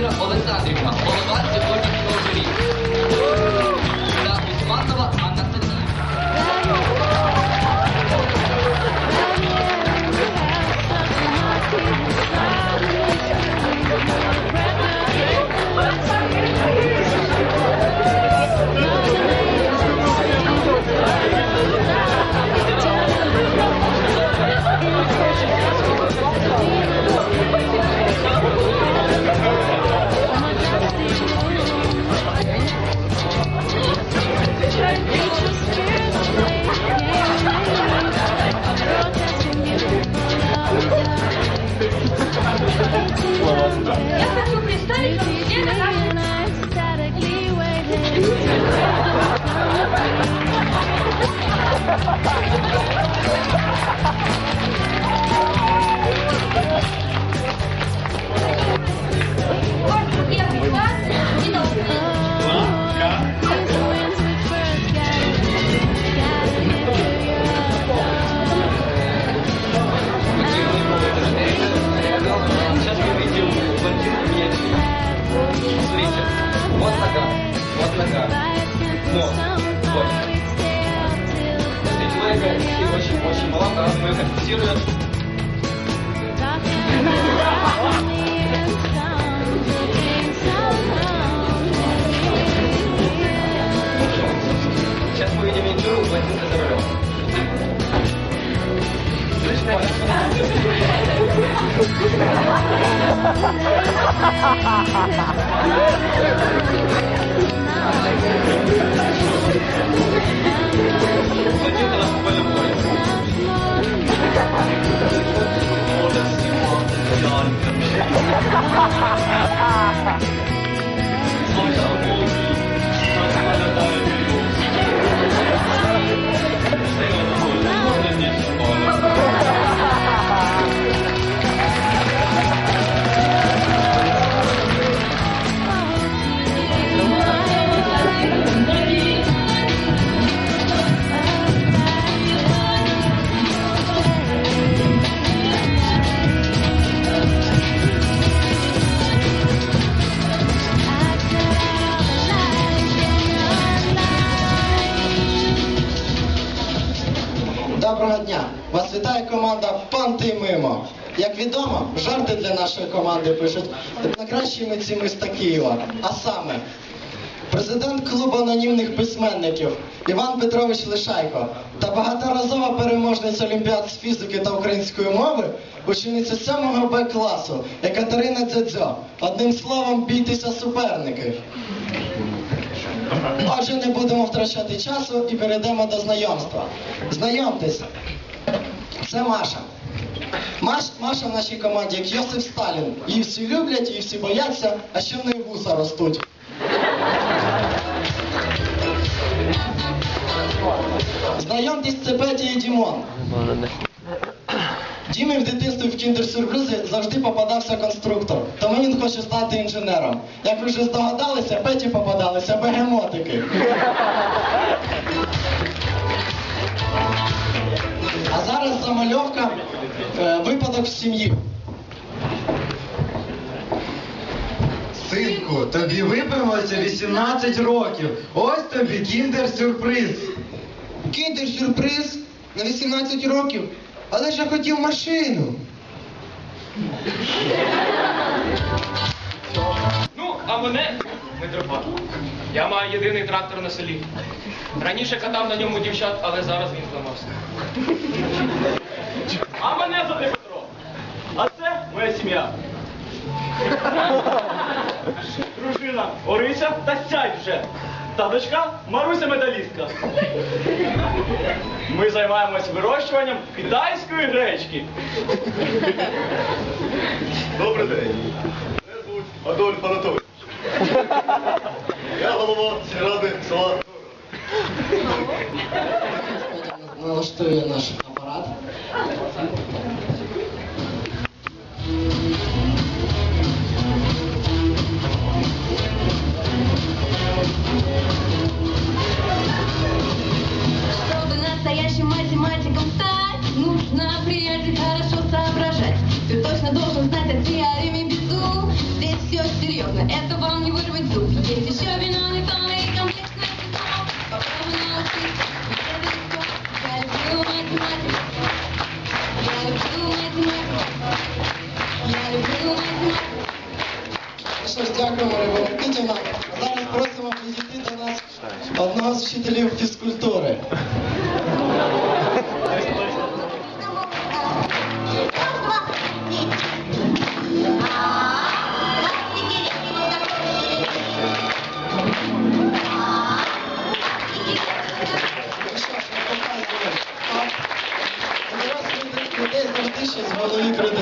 の小田さんというのこのマッチ攻撃の中 Я хочу представить вам члена нашей Корпус Julius. Дня! Вас вітає команда Понти Мимо. Як відомо, жарти для нашої команди пишуть найкращі митці міста Києва. А саме, президент клубу анонімних письменників Іван Петрович Лишайко та багаторазова переможниця Олімпіад з фізики та української мови, учениця 7 Б класу Екатерина Дзядзьо. Одним словом, бійтеся суперників. Отже, не будемо втрачати часу і перейдемо до знайомства. Знайомтесь, це Маша. Маш, Маша в нашій команді як Йосиф Сталін. Її всі люблять, її всі бояться, а ще в неї вуса ростуть. Знайомтесь, це Петя і Дімон. Дімі в дитинстві в кіндер-сюрпризи завжди попадався конструктор, тому він хоче стати інженером. Як ви вже здогадалися, Петі попадалися бегемотики. Замальовка е, випадок в сім'ї. Синку, тобі виповнилося 18 років. Ось тобі кіндер-сюрприз. Кіндер-сюрприз на 18 років. Але ж я хотів машину. Ну, а мене Митрофан. Я маю єдиний трактор на селі. Раніше катав на ньому дівчат, але зараз він зламався. А мене звати Петро. А це моя сім'я. Дружина Орися та сядь вже. Та дочка Маруся медалістка. Ми займаємось вирощуванням китайської гречки. Добрий день. Мене звуть Адольф Анатолійович. Я голова сільради села. Налаштує наш математиком стать, нужно, приятель, хорошо соображать. Ты точно должен знать о теореме Безу. Здесь все Серьезно, это вам не вырвать зуб. Есть еще вино, и кола, и комплексный цветок. Попробуй научиться, это легко. Я люблю математику. Я люблю математику. Я люблю математику. Ну що ж, дякуємо, Риба Микитівна. Зараз просимо підійти до нас одного з вчителів фізкультури.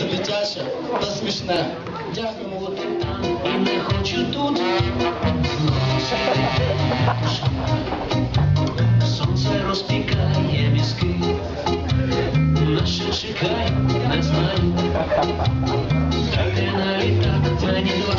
Крутиться дитяче та смішне. Дякуємо, Володимир. Не хочу тут. Сонце розпікає мізки. Наше чекай, не знаю. Дайте навіть так мені два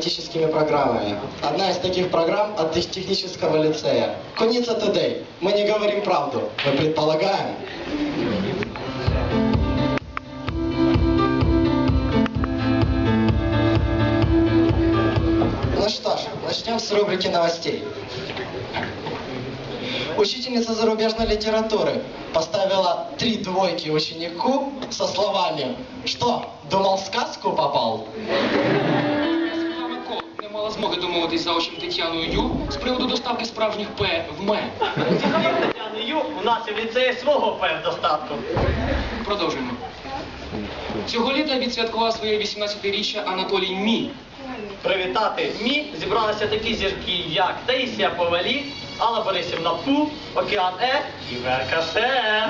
аналитическими программами. Одна из таких программ от тех- технического лицея. Куница Today. Мы не говорим правду, мы предполагаем. Ну что ж, начнем с рубрики новостей. Учительница зарубежной литературы поставила три двойки ученику со словами «Что, думал, в сказку попал?» Мала змоги домовитись за очим Тетяною Ю з приводу доставки справжніх П в МЕ. Тетяни Ю, у нас і в ліцеї свого П в достатку. Продовжуємо. Цього літа відсвяткував своє 18-річчя Анатолій Мі. Привітати МІ зібралися такі зірки, як Таїсія Повалі, Алла Борисівна Пу, Океан Е і Верка Се.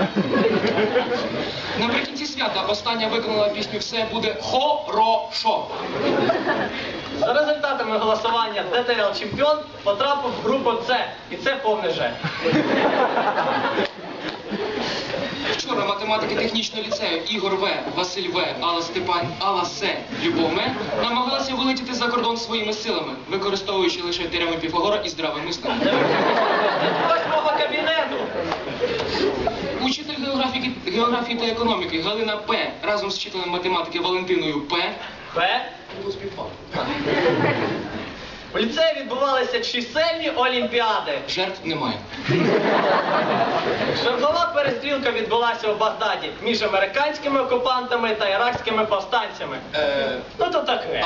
Наприкінці свята остання виконала пісню Все буде хорошо. За результатами голосування ДТЛ Чемпіон потрапив в групу С, і це повне Ж. Вчора математики технічного ліцею Ігор В, Василь В, Алла Степан, Алла С, Любов М намагалися вилетіти за кордон своїми силами, використовуючи лише теорему Піфагора і здраве мислення. Ось мого кабінету. Учитель географії, географії та економіки Галина П разом з вчителем математики Валентиною П П. У ліцеї відбувалися чисельні олімпіади. жертв немає. Чергова перестрілка відбулася у Багдаді між американськими окупантами та іракськими повстанцями. Ну то таке.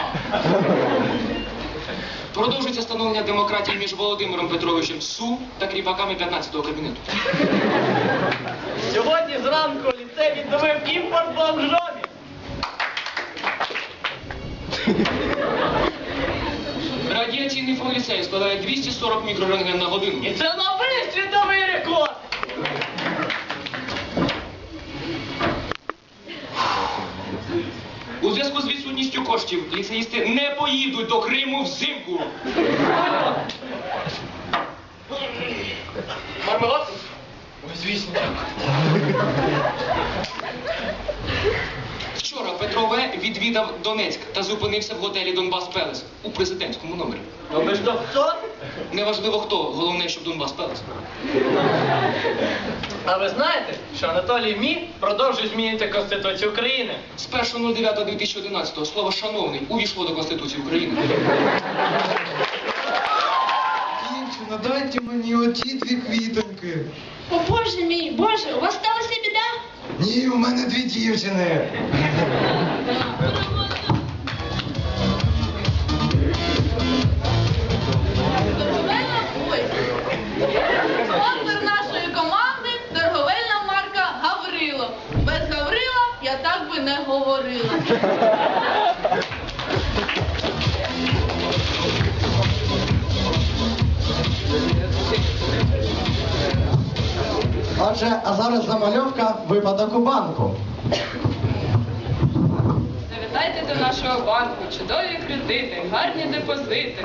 Продовжується становлення демократії між Володимиром Петровичем Су та кріпаками 15-го кабінету. Сьогодні зранку ліцей відновив імпорт бомжові. Радіаційний фон ліцею складає 240 мікрорентген на годину. І це новий світовий рекорд. У зв'язку з відсутністю коштів ліцеїсти не поїдуть до Криму взимку. Мармелад? Ой, звісно. Вчора Петро В. відвідав Донецьк та зупинився в готелі Донбас Пелес у президентському номері. Ви ж хто? Неважливо хто, головне, щоб Донбас Пелес. А ви знаєте, що Анатолій Мі продовжує змінити Конституцію України? З 1.09.2011 слово шановний увійшло до Конституції України. Дівчина, дайте мені оті дві квітоньки. О боже мій, боже, у вас сталася біда? Ні, у мене дві дівчини. Спонсор нашої команди торговельна марка Гаврило. Без Гаврила я так би не говорила. Отже, а зараз замальовка випадок у банку. Завітайте до нашого банку, чудові кредити, гарні депозити.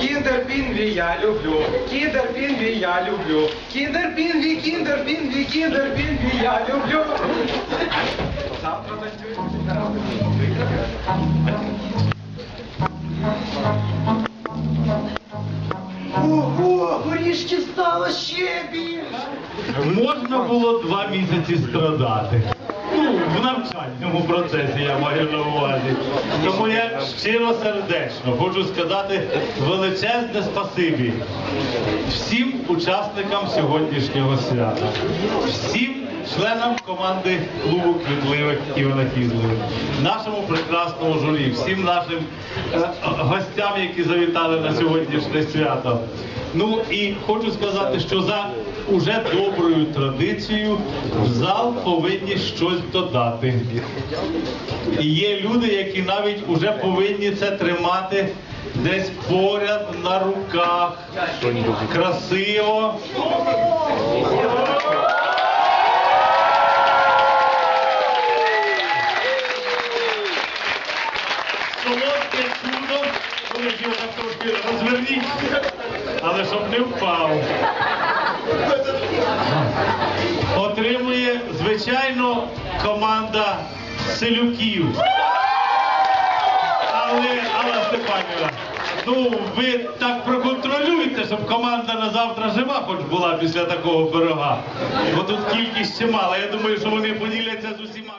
Кіндер Пінві я люблю. Кіндер Пінві я люблю. Кіндер Пінві, Кіндер Пінві, Кіндер Пінві я люблю. Можна було два місяці страдати. Ну, в навчальному процесі я маю на увазі. Тому я щиро сердечно хочу сказати величезне спасибі всім учасникам сьогоднішнього свята, всім членам команди клубу квітливих і винахідливих, нашому прекрасному журі, всім нашим е, гостям, які завітали на сьогоднішнє свято. Ну і хочу сказати, що за уже доброю традицією в зал повинні щось додати. І є люди, які навіть уже повинні це тримати десь поряд на руках. Красиво. Солодке чудо, коли його трошки розверніть, але щоб не впав. Отримує, звичайно, команда селюків. Але, Алла Степанівна, ну ви так проконтролюйте, щоб команда на завтра жива хоч була після такого пирога. Бо тут кількість чимала. Я думаю, що вони поділяться з усіма.